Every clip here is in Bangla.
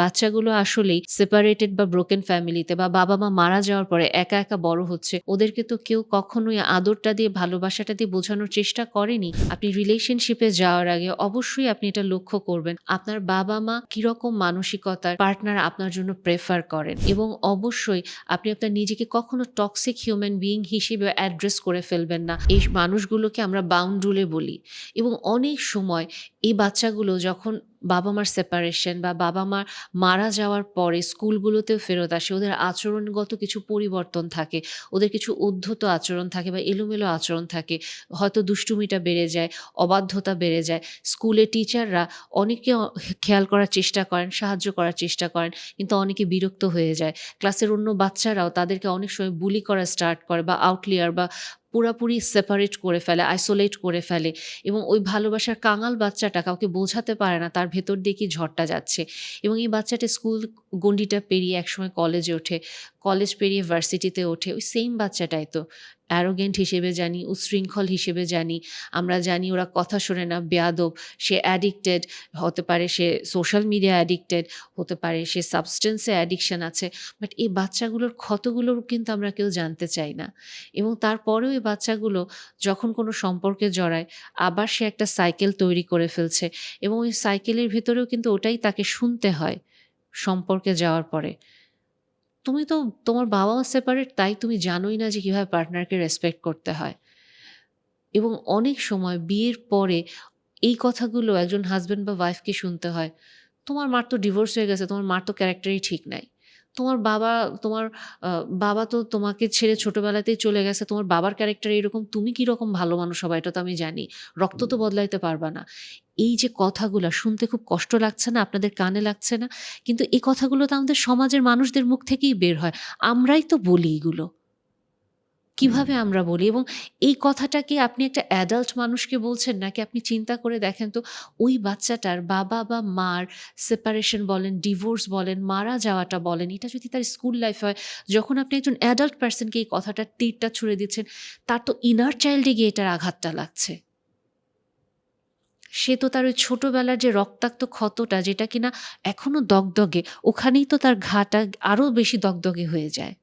বাচ্চাগুলো আসলেই সেপারেটেড বা ব্রোকেন ফ্যামিলিতে বা বাবা মা মারা যাওয়ার পরে একা একা বড় হচ্ছে, ওদেরকে তো কেউ কখনোই আদরটা দিয়ে, ভালোবাসাটা দিয়ে বোঝানোর চেষ্টা করেনি। আপনি রিলেশনশিপে যাওয়ার আগে অবশ্যই আপনি এটা লক্ষ্য করবেন, আপনার বাবা মা কীরকম মানসিকতার পার্টনার আপনার জন্য প্রেফার করেন এবং অবশ্যই আপনি আপনার নিজেকে কখনো টক্সিক হিউম্যান বিইং হিসেবে অ্যাড্রেস করে ফেলবেন না। এই মানুষগুলোকে আমরা বাউন্ডুলে বলি এবং অনেক সময় এই বাচ্চাগুলো যখন বাবা মার সেপারেশন বা বাবা মার মারা যাওয়ার পরে স্কুলগুলোতেও ফেরত আসে। ওদের আচরণগত কিছু পরিবর্তন থাকে। ওদের কিছু উদ্ধত আচরণ থাকে বা এলোমেলো আচরণ থাকে। হয়তো দুষ্টুমিটা বেড়ে যায়, অবাধ্যতা বেড়ে যায়। স্কুলে টিচাররা অনেকে খেয়াল করার চেষ্টা করেন, সাহায্য করার চেষ্টা করেন, কিন্তু অনেকে বিরক্ত হয়ে যায়। ক্লাসের অন্য বাচ্চারাও তাদেরকে অনেক সময় বুলি করা স্টার্ট করে বা আউটলিয়ার বা পুরাপুরি সেপারেট করে ফেলে আইসোলেট করে ফেলে এবং ওই ভালোবাসার কাঙাল বাচ্চাটা কাউকে বোঝাতে পারে না, তার ভেতর দিয়ে কি ঝড়টা যাচ্ছে। এবং এই বাচ্চাটা স্কুল গণ্ডিটা পেরিয়ে একসময় কলেজে ওঠে কলেজ পেরিয়ে ভার্সিটিতে ওঠে, ওই সেম বাচ্চাটাই তো। অ্যারোগেন্ট হিসেবে জানি উচ্ছৃঙ্খল হিসেবে জানি। আমরা জানি ওরা কথা শোনে না, বেয়াদব, সে অ্যাডিক্টেড হতে পারে, সে সোশ্যাল মিডিয়া অ্যাডিক্টেড হতে পারে, সে সাবস্টেন্সে অ্যাডিকশান আছে। বাট এই বাচ্চাগুলোর ক্ষতগুলো কিন্তু আমরা কেউ জানতে চাই না। এবং তারপরেও এই বাচ্চাগুলো যখন কোনো সম্পর্কে জড়ায়, আবার সে একটা সাইকেল তৈরি করে ফেলছে। এবং ওই সাইকেলের ভেতরেও কিন্তু ওটাই তাকে শুনতে হয়, সম্পর্কে যাওয়ার পরে। তুমি তো তোমার বাবা মা সেপারেট তাই তুমি জানোই না যে কীভাবে পার্টনারকে রেসপেক্ট করতে হয়। এবং অনেক সময় বিয়ের পরে এই কথাগুলো একজন হাজব্যান্ড বা ওয়াইফকে শুনতে হয় তোমার মার তো ডিভোর্স হয়ে গেছে তোমার মার তো ক্যারেক্টারই ঠিক নাই। তোমার বাবা তোমার বাবা তো তোমাকে ছেড়ে ছোটবেলাতেই চলে গেছে তোমার বাবার ক্যারেক্টার এরকম তুমি কি রকম ভালো মানুষ সবাই এটা তো আমি জানি। রক্ত তো বদলাইতে পারবা না। এই যে কথাগুলো শুনতে খুব কষ্ট লাগছে না আপনাদের কানে লাগছে না কিন্তু এই কথাগুলো তো আমাদের সমাজের মানুষদের মুখ থেকেই বের হয়। আমরাই তো বলি এগুলো। কীভাবে আমরা বলি? এবং এই কথাটাকে আপনি একটা অ্যাডাল্ট মানুষকে বলছেন নাকি আপনি চিন্তা করে দেখেন তো ওই বাচ্চাটার বাবা বা মার সেপারেশন বলেন ডিভোর্স বলেন মারা যাওয়াটা বলেন এটা যদি তার স্কুল লাইফ হয় যখন আপনি একজন অ্যাডাল্ট পার্সনকে এই কথাটা তীরটা ছুড়ে দিচ্ছেন তার তো ইনার চাইল্ডে গিয়ে এটার আঘাতটা লাগছে। সে তো তার ওই ছোটোবেলার যে রক্তাক্ত ক্ষতটা, যেটা কিনা এখনও দগদগে, ওখানেই তো তার ঘাটা আরও বেশি দগদগে হয়ে যায়।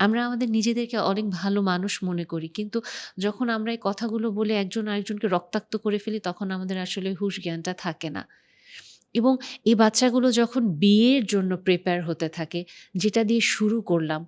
আমরা আমাদের নিজেদেরকে অনেক ভালো মানুষ মনে করি, কিন্তু যখন আমরা এই কথাগুলো বলে একজন আরেকজনকে রক্তাক্ত করে ফেলি, তখন আমাদের আসলে হুশ জ্ঞানটা থাকে না। এবং এই বাচ্চাগুলো যখন বিয়ের জন্য প্রিপেয়ার হতে থাকে, যেটা দিয়ে শুরু করলাম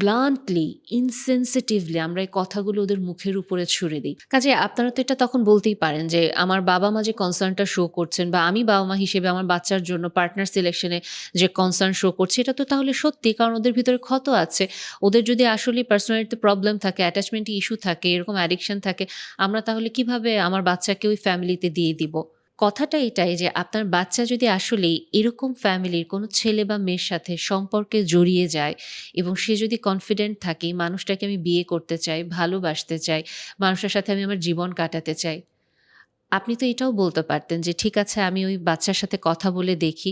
ব্লান্টলি ইনসেন্সিটিভলি আমরা এই কথাগুলো ওদের মুখের উপরে ছুড়ে দিই। কাজে আপনারা তো এটা তখন বলতেই পারেন যে আমার বাবা মা যে কনসার্নটা শো করছেন বা আমি বাবা মা হিসেবে আমার বাচ্চার জন্য পার্টনার সিলেকশনে যে কনসার্ন শো করছে, এটা তো তাহলে সত্যি কারণ ওদের ভিতরে ক্ষত আছে। ওদের যদি আসলে পার্সোনালিটি প্রবলেম থাকে অ্যাটাচমেন্ট ইস্যু থাকে, এরকম অ্যাডিকশন থাকে, আমরা তাহলে কীভাবে আমার বাচ্চাকে ওই ফ্যামিলিতে দিয়ে দিব? কথাটা এটাই যে আপনার বাচ্চা যদি আসলেই এরকম ফ্যামিলির কোনো ছেলে বা মেয়ের সাথে সম্পর্কে জড়িয়ে যায় এবং সে যদি কনফিডেন্ট থাকে, মানুষটাকে আমি বিয়ে করতে চাই, ভালোবাসতে চাই মানুষের সাথে আমি আমার জীবন কাটাতে চাই, আপনি তো এটাও বলতে পারতেন যে, ঠিক আছে, আমি ওই বাচ্চার সাথে কথা বলে দেখি।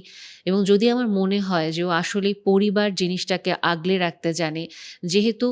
এবং যদি আমার মনে হয় যে ও আসলেই পরিবার জিনিসটাকে আগলে রাখতে জানে, যেহেতু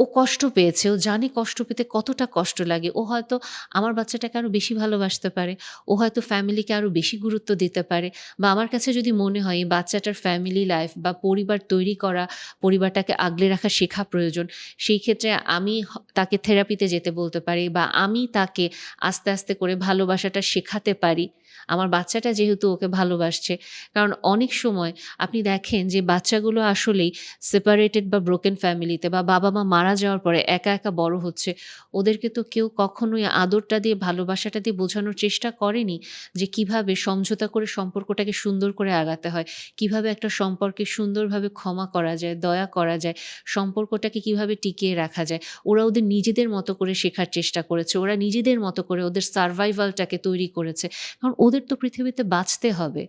ও কষ্ট পেয়েছে, ও জানে কষ্ট পেতে কতটা কষ্ট লাগে। ও হয়তো আমার বাচ্চাটাকে আরও বেশি ভালোবাসতে পারে, ও হয়তো ফ্যামিলিকে আরও বেশি গুরুত্ব দিতে পারে বা আমার কাছে যদি মনে হয় এই বাচ্চাটার ফ্যামিলি লাইফ বা পরিবার তৈরি করা, পরিবারটাকে আগলে রাখা শেখা প্রয়োজন, সেই ক্ষেত্রে আমি তাকে থেরাপিতে যেতে বলতে পারি বা আমি তাকে আস্তে আস্তে করে ভালোবাসাটা শেখাতে পারি। আমার বাচ্চাটা যেহেতু ওকে ভালোবাসছে। কারণ অনেক সময় আপনি দেখেন যে বাচ্চাগুলো আসলেই সেপারেটেড বা ব্রোকেন ফ্যামিলিতে বা বাবা মা মারা যাওয়ার পরে একা একা বড় হচ্ছে, ওদেরকে তো কেউ কখনোই আদরটা দিয়ে, ভালোবাসাটা দিয়ে বোঝানোর চেষ্টা করেনি যে কীভাবে সমঝোতা করে সম্পর্কটাকে সুন্দর করে আগাতে হয়, কীভাবে একটা সম্পর্কে সুন্দরভাবে ক্ষমা করা যায়, দয়া করা যায়, সম্পর্কটাকে কীভাবে টিকিয়ে রাখা যায়, ওরা ওদের নিজেদের মতো করে শেখার চেষ্টা করেছে, ওরা নিজেদের মতো করে ওদের সার্ভাইভালটাকে তৈরি করেছে। কারণ ওদের তো পৃথিবীতে বাঁচতে হবে।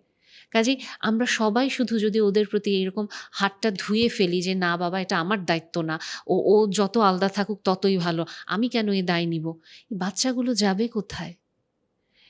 কাজেই আমরা সবাই শুধু যদি ওদের প্রতি এরকম হাতটা ধুয়ে ফেলি যে, না বাবা, এটা আমার দায়িত্ব না। ও ও যত আলাদা থাকুক ততই ভালো। আমি কেন এ দায় নিব? বাচ্চাগুলো যাবে কোথায়?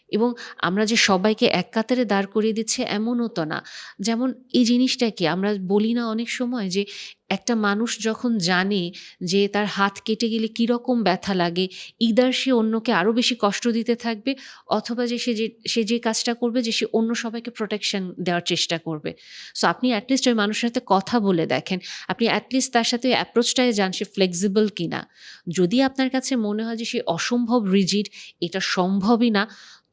এবং আমরা যে সবাইকে এক কাতারে দাঁড় করিয়ে দিচ্ছে এমনও তো না। যেমন এই জিনিসটা কি? আমরা বলি না অনেক সময় যে একটা মানুষ যখন জানে যে তার হাত কেটে গেলে কীরকম ব্যথা লাগে ইদার সে অন্যকে আরও বেশি কষ্ট দিতে থাকবে অথবা যে সে যে সে যে কাজটা করবে যে সে অন্য সবাইকে প্রোটেকশন দেওয়ার চেষ্টা করবে। সো আপনি অ্যাটলিস্ট ওই মানুষের সাথে কথা বলে দেখেন। আপনি অ্যাটলিস্ট তার সাথে অ্যাপ্রোচটায় যান সে ফ্লেক্সিবল কিনা। যদি আপনার কাছে মনে হয় যে সে অসম্ভব রিজিড এটা সম্ভবই না।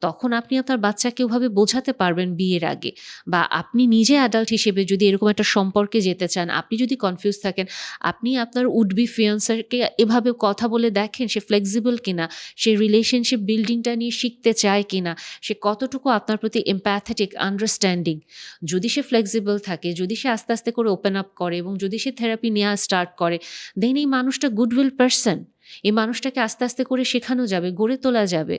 তখন আপনি আপনার বাচ্চাকে ওভাবে বোঝাতে পারবেন বিয়ের আগে। বা আপনি নিজে অ্যাডাল্ট হিসেবে যদি এরকম একটা সম্পর্কে যেতে চান, আপনি যদি কনফিউজ থাকেন, আপনি আপনার উডবি ফিয়ান্সারকে এভাবে কথা বলে দেখেন সে ফ্লেক্সিবল কিনা, সে রিলেশনশিপ বিল্ডিংটা নিয়ে শিখতে চায় কিনা, সে কতটুকু আপনার প্রতি এম্প্যাথেটিক আন্ডারস্ট্যান্ডিং যদি সে ফ্লেক্সিবল থাকে, যদি সে আস্তে আস্তে করে ওপেন আপ করে এবং যদি সে থেরাপি নেওয়া স্টার্ট করে দেন এই মানুষটা গুডউইল পারসন এই মানুষটাকে আস্তে আস্তে করে শেখানো যাবে, গড়ে তোলা যাবে।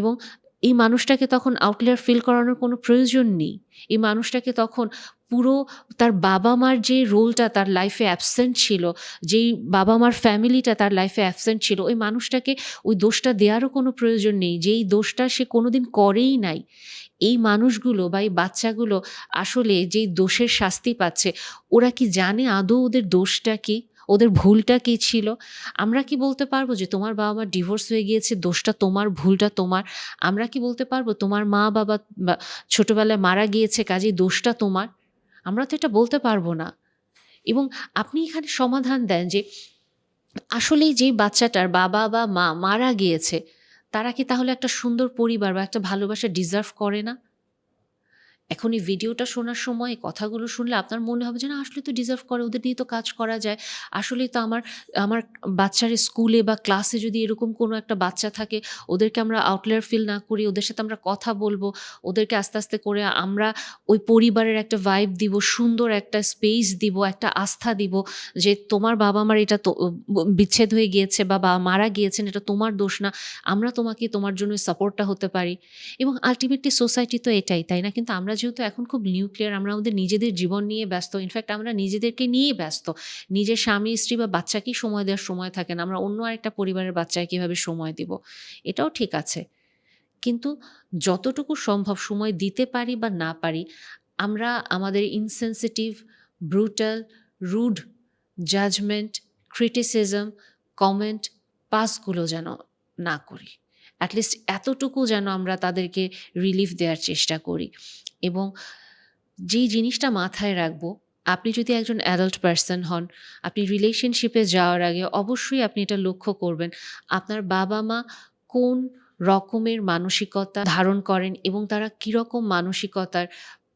এবং এই মানুষটাকে তখন আউটলেয়ার ফিল করানোর কোনো প্রয়োজন নেই। এই মানুষটাকে তখন পুরো তার বাবা মার যে রোলটা তার লাইফে অ্যাবসেন্ট ছিল, যেই বাবা মার ফ্যামিলিটা তার লাইফে অ্যাবসেন্ট ছিল, ওই মানুষটাকে ওই দোষটা দেওয়ারও কোনো প্রয়োজন নেই, যেই দোষটা সে কোনোদিন করেই নাই। এই মানুষগুলো বা এই বাচ্চাগুলো আসলে যেই দোষের শাস্তি পাচ্ছে, ওরা কি জানে আদৌ ওদের দোষটা কি? ওদের ভুলটা কী ছিল? আমরা কি বলতে পারব যে তোমার বাবা মার ডিভোর্স হয়ে গিয়েছে, দোষটা তোমার, ভুলটা তোমার? আমরা কি বলতে পারব তোমার মা বাবা ছোটোবেলায় মারা গিয়েছে, কাজেই দোষটা তোমার? আমরা তো এটা বলতে পারব না। এবং আপনি এখানে সমাধান দেন যে আসলেই যে বাচ্চাটার বাবা বা মা মারা গিয়েছে, তারা কি তাহলে একটা সুন্দর পরিবার বা একটা ভালোবাসা ডিজার্ভ করে না? এখন এই ভিডিওটা শোনার সময় কথাগুলো শুনলে আপনার মনে হবে যে, না, আসলে তো ডিজার্ভ করে, ওদের দিয়ে তো কাজ করা যায়। আসলেই তো আমার আমার বাচ্চার স্কুলে বা ক্লাসে যদি এরকম কোনো একটা বাচ্চা থাকে, ওদেরকে আমরা আউটলেয়ার ফিল না করি ওদের সাথে আমরা কথা বলব, ওদেরকে আস্তে আস্তে করে আমরা ওই পরিবারের একটা ভাইব দিব, সুন্দর একটা স্পেস দিব, একটা আস্থা দিব যে, তোমার বাবা মার এটা বিচ্ছেদ হয়ে গিয়েছে বা বা মারা গিয়েছেন, এটা তোমার দোষ না, আমরা তোমাকে তোমার জন্য সাপোর্টটা হতে পারি। এবং আলটিমেটলি সোসাইটি তো এটাই, তাই না? কিন্তু আমরা যেহেতু এখন খুব নিউক্লিয়ার আমরা আমাদের নিজেদের জীবন নিয়ে ব্যস্ত। ইনফ্যাক্ট আমরা নিজেদেরকে নিয়েই ব্যস্ত। নিজের স্বামী, স্ত্রী বা বাচ্চাকেই সময় দেওয়ার সময় থাকে না। আমরা অন্য আরেকটা পরিবারের বাচ্চায় কীভাবে সময় দিব? এটাও ঠিক আছে। কিন্তু যতটুকু সম্ভব সময় দিতে পারি বা না পারি, আমরা আমাদের insensitive brutal rude judgement criticism comment পাসগুলো যেন না করি। অ্যাটলিস্ট এতটুকু যেন আমরা তাদেরকে রিলিফ দেওয়ার চেষ্টা করি। এবং যেই জিনিসটা মাথায় রাখব, আপনি যদি একজন অ্যাডাল্ট পার্সন হন, আপনি রিলেশনশিপে যাওয়ার আগে অবশ্যই আপনি এটা লক্ষ্য করবেন, আপনার বাবা মা কোন রকমের মানসিকতা ধারণ করেন এবং তারা কীরকম মানসিকতার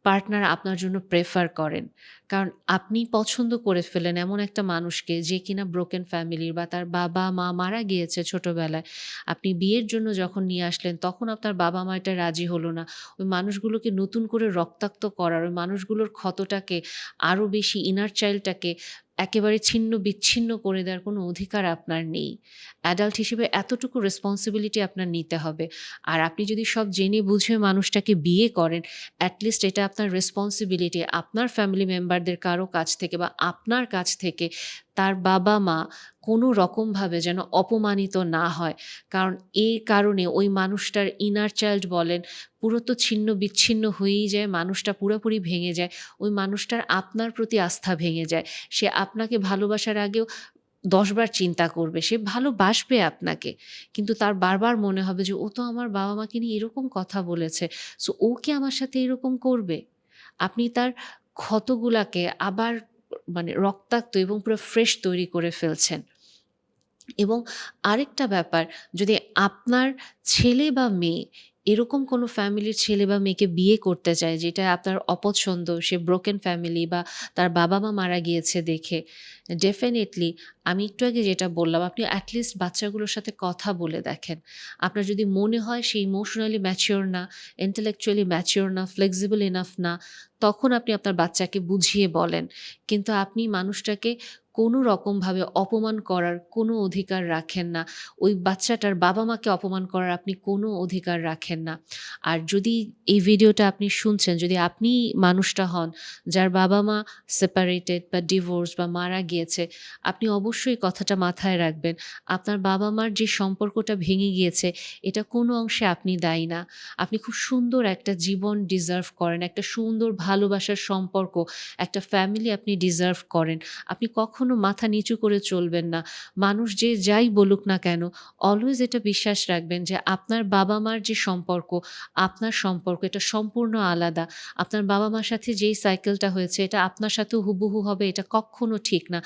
পার্টনার আপনার জন্য প্রেফার করেন। কারণ আপনি পছন্দ করে ফেলেন এমন একটা মানুষকে যে কিনা ব্রোকেন ফ্যামিলির বা তার বাবা, মা মারা গিয়েছে ছোটবেলায়। আপনি বিয়ের জন্য যখন নিয়ে আসলেন, তখন আপনার বাবা মা এটা রাজি হলো না। ওই মানুষগুলোকে নতুন করে রক্তাক্ত করার, ওই মানুষগুলোর ক্ষতটাকে আরও বেশি ইনার চাইল্ডটাকে একেবারে ছিন্ন বিচ্ছিন্ন করে দেওয়ার কোনো অধিকার আপনার নেই। অ্যাডাল্ট হিসেবে এতটুকু রেসপন্সিবিলিটি আপনার নিতে হবে। আর আপনি যদি সব জেনে বুঝে মানুষটাকে বিয়ে করেন অ্যাটলিস্ট এটা আপনার রেসপন্সিবিলিটি আপনার ফ্যামিলি মেম্বারদের কারও কাছ থেকে বা আপনার কাছ থেকে তার বাবা মা কোনো রকমভাবে যেন অপমানিত না হয়। কারণ এই কারণে ওই মানুষটার ইনার চাইল্ড বলেন, পুরো তো ছিন্ন বিচ্ছিন্ন হয়েই যায়, মানুষটা পুরোপুরি ভেঙে যায়, ওই মানুষটার আপনার প্রতি আস্থা ভেঙে যায়। সে আপনাকে ভালোবাসার আগেও দশবার চিন্তা করবে, সে ভালোবাসবে আপনাকে, কিন্তু তার বারবার মনে হবে যে, ও তো আমার বাবা মাকে নিয়ে এরকম কথা বলেছে সো ও কি আমার সাথে এরকম করবে? আপনি তার ক্ষতগুলাকে আবার মানে রক্তাক্ত এবং পুরো ফ্রেশ তৈরি করে ফেলছেন। এবং আরেকটা ব্যাপার, যদি আপনার ছেলে বা মেয়ে এরকম কোনো ফ্যামিলির ছেলে বা মেয়েকে বিয়ে করতে চায়, যেটা আপনার অপছন্দ, সে ব্রোকেন ফ্যামিলি বা তার বাবা মা মারা গিয়েছে দেখে ডেফিনেটলি আমি একটু আগে যেটা বললাম, আপনি অ্যাটলিস্ট বাচ্চাগুলোর সাথে কথা বলে দেখেন। আপনার যদি মনে হয় সে ইমোশনালি ম্যাচিওর না ইন্টেলেকচুয়ালি ম্যাচিওর না ফ্লেক্সিবল এনাফ না, তখন আপনি আপনার বাচ্চাকে বুঝিয়ে বলেন। কিন্তু আপনি মানুষটাকে কোনো রকমভাবে অপমান করার কোনো অধিকার রাখেন না। ওই বাচ্চাটার বাবা মাকে অপমান করার আপনি কোনো অধিকার রাখেন না। আর যদি এই ভিডিওটা আপনি শুনছেন, যদি আপনি মানুষটা হন, যার বাবা মা সেপারেটেড বা ডিভোর্স বা মারা গিয়েছে আপনি অবশ্যই কথাটা মাথায় রাখবেন। আপনার বাবা-মার যে সম্পর্কটা ভেঙে গিয়েছে, এটা কোনো অংশে আপনি দায়ী না। আপনি খুব সুন্দর একটা জীবন ডিজার্ভ করেন। একটা সুন্দর ভালোবাসার সম্পর্ক, একটা ফ্যামিলি আপনি ডিজার্ভ করেন। আপনি কখনো মাথা নিচু করে চলবেন না। মানুষ যে যাই বলুক না কেন, অলওয়েজ এটা বিশ্বাস রাখবেন যে আপনার বাবা-মার যে সম্পর্ক, আপনার সম্পর্ক এটা সম্পূর্ণ আলাদা। আপনার বাবা-মার সাথে যেই সাইকেলটা হয়েছে, এটা আপনার সাথেও হুবহু হবে এটা কক্ষনো ঠিক না।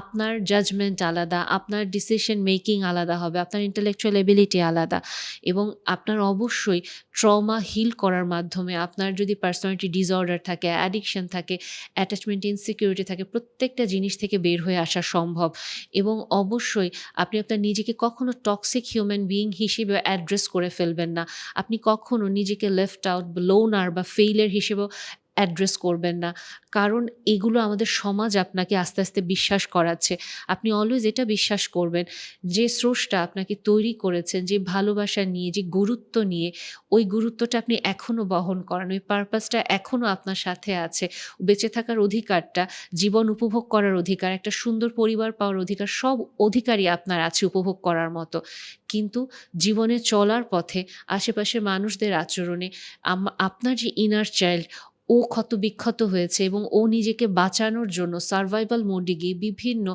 আপনার জাজমেন্ট আলাদা, আপনার ডিসিশন মেকিং আলাদা হবে, আপনার ইন্টেলেকচুয়াল এবিলিটি আলাদা এবং আপনার অবশ্যই ট্রমা হিল করার মাধ্যমে আপনার যদি পার্সোনালিটি ডিসঅর্ডার থাকে, অ্যাডিকশন থাকে, অ্যাটাচমেন্ট ইনসিকিউরিটি থাকে, প্রত্যেকটা জিনিস থেকে বের হয়ে আসা সম্ভব এবং অবশ্যই আপনি আপনার নিজেকে কখনো টক্সিক হিউম্যান বিইং হিসেবে অ্যাড্রেস করে ফেলবেন না। আপনি কখনো নিজেকে লেফট আউট, লোনার বা ফেইলের হিসেবেও অ্যাড্রেস করবেন না। কারণ এগুলো আমাদের সমাজ আপনাকে আস্তে, আস্তে বিশ্বাস করাচ্ছে। আপনি অলওয়েজ এটা বিশ্বাস করবেন যে স্রষ্টা আপনাকে তৈরি করেছেন, যে ভালোবাসা নিয়ে, যে গুরুত্ব নিয়ে, ওই গুরুত্বটা আপনি এখনও বহন করেন। ওই পারপাসটা এখনও আপনার সাথে আছে। বেঁচে থাকার অধিকারটা, জীবন উপভোগ করার অধিকার, একটা সুন্দর পরিবার পাওয়ার অধিকার, সব অধিকারই আপনার আছে উপভোগ করার মতো। কিন্তু জীবনে চলার পথে আশেপাশের মানুষদের আচরণে আপনার যে ইনার চাইল্ড ও ক্ষত-বিক্ষত হয়েছে এবং ও নিজেকে বাঁচানোর জন্য সার্ভাইভাল মোডে গিয়ে বিভিন্ন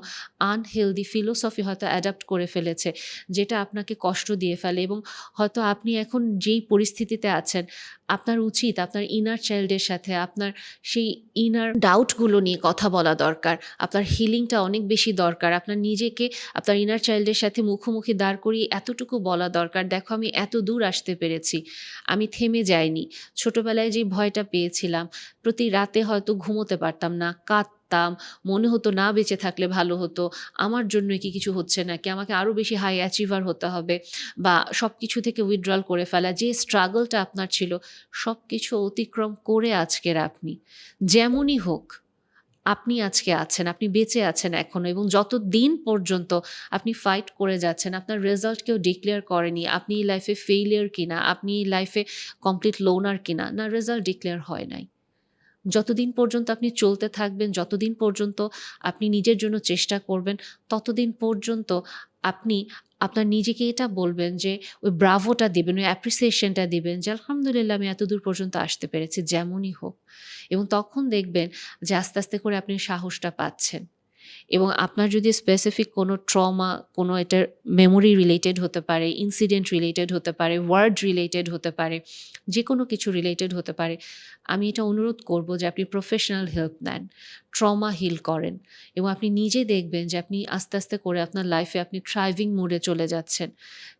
আনহেলদি ফিলোসফি হয়তো অ্যাডাপ্ট করে ফেলেছে। যেটা আপনাকে কষ্ট দিয়ে ফেলে এবং হয়তো আপনি এখন যেই পরিস্থিতিতে আছেন, আপনার উচিত আপনার ইনার চাইল্ডের সাথে আপনার সেই ইনার ডাউটগুলো নিয়ে কথা বলা দরকার। আপনার হিলিংটা অনেক বেশি দরকার। আপনার নিজেকে আপনার ইনার চাইল্ডের সাথে মুখোমুখি দাঁড় করিয়ে এতটুকু বলা দরকার, "দেখো আমি এত দূর আসতে পেরেছি। আমি থেমে যাইনি। ছোটবেলায় যে ভয়টা পেয়েছিলাম, প্রতি রাতে হয়তো ঘুমোতে পারতাম না, কাঁদতাম, মনে হতো না বেঁচে থাকলে ভালো হতো। আমার জন্যই কি কিছু হচ্ছে নাকি? আমাকে আরও বেশি হাই অ্যাচিভার হতে হবে বা সব কিছু থেকে উইথড্রল করে ফেলা।" যে স্ট্রাগলটা আপনার ছিল, সব কিছু অতিক্রম করে আজকের আপনি। যেমনই হোক, আপনি আজকে আছেন, আপনি বেঁচে আছেন এখনও এবং যত দিন পর্যন্ত আপনি ফাইট করে যাচ্ছেন, আপনার রেজাল্ট কেউ ডিক্লেয়ার করেনি। আপনি লাইফে ফেইলিয়ার কিনা, আপনি লাইফে কমপ্লিট লোনার কিনা, না রেজাল্ট ডিক্লেয়ার হয় নাই। যতদিন পর্যন্ত আপনি চলতে থাকবেন, যতদিন পর্যন্ত আপনি নিজের জন্য চেষ্টা করবেন, ততদিন পর্যন্ত আপনি আপনার নিজেকে এটা বলবেন যে ওই ব্রাভোটা দেবেন ওই অ্যাপ্রিসিয়েশনটা দেবেন যে, "আলহামদুলিল্লাহ আমি এতদূর পর্যন্ত আসতে পেরেছি।" যেমনই হোক এবং তখন দেখবেন যে আস্তে, আস্তে করে আপনি সাহসটা পাচ্ছেন এবং আপনার যদি স্পেসিফিক কোনো ট্রমা, কোনো এটার মেমোরি রিলেটেড হতে পারে, ইনসিডেন্ট রিলেটেড হতে পারে, ওয়ার্ড রিলেটেড হতে পারে, যে কোনো কিছু রিলেটেড হতে পারে। আমি এটা অনুরোধ করব যে আপনি প্রফেশনাল হেল্প নেন। ট্রমা হিল করেন এবং আপনি নিজে দেখবেন যে আপনি আস্তে, আস্তে করে আপনার লাইফে আপনি ট্রাইভিং মোডে চলে যাচ্ছেন।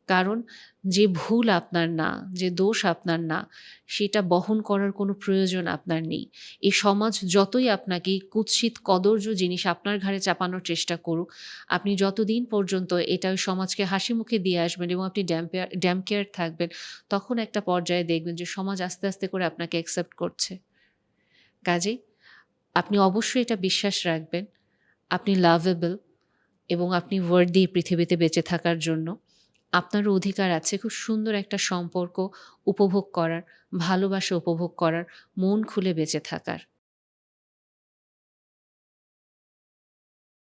কারণ যে ভুল আপনার না, যে দোষ আপনার না, সেটা বহন করার কোনো প্রয়োজন আপনার নেই। এই সমাজ যতই আপনাকে কুৎসিত কদর্য জিনিস আপনার ঘাড়ে চাপানোর চেষ্টা করুক, আপনি যতদিন পর্যন্ত এটা ওই সমাজকে হাসিমুখে দিয়ে আসবেন এবং আপনি ড্যাম্পেয়ার ড্যাম কেয়ার থাকবেন, তখন একটা পর্যায়ে দেখবেন যে সমাজ আস্তে, আস্তে করে আপনাকে অ্যাকসেপ্ট করছে। কাজেই আপনি অবশ্যই এটা বিশ্বাস রাখবেন, আপনি লাভেবল এবং আপনি ওয়ার্দি দিয়ে পৃথিবীতে বেঁচে থাকার জন্য। আপনারও অধিকার আছে খুব সুন্দর একটা সম্পর্ক উপভোগ করার, ভালোবাসা উপভোগ করার, মন খুলে বেঁচে থাকার।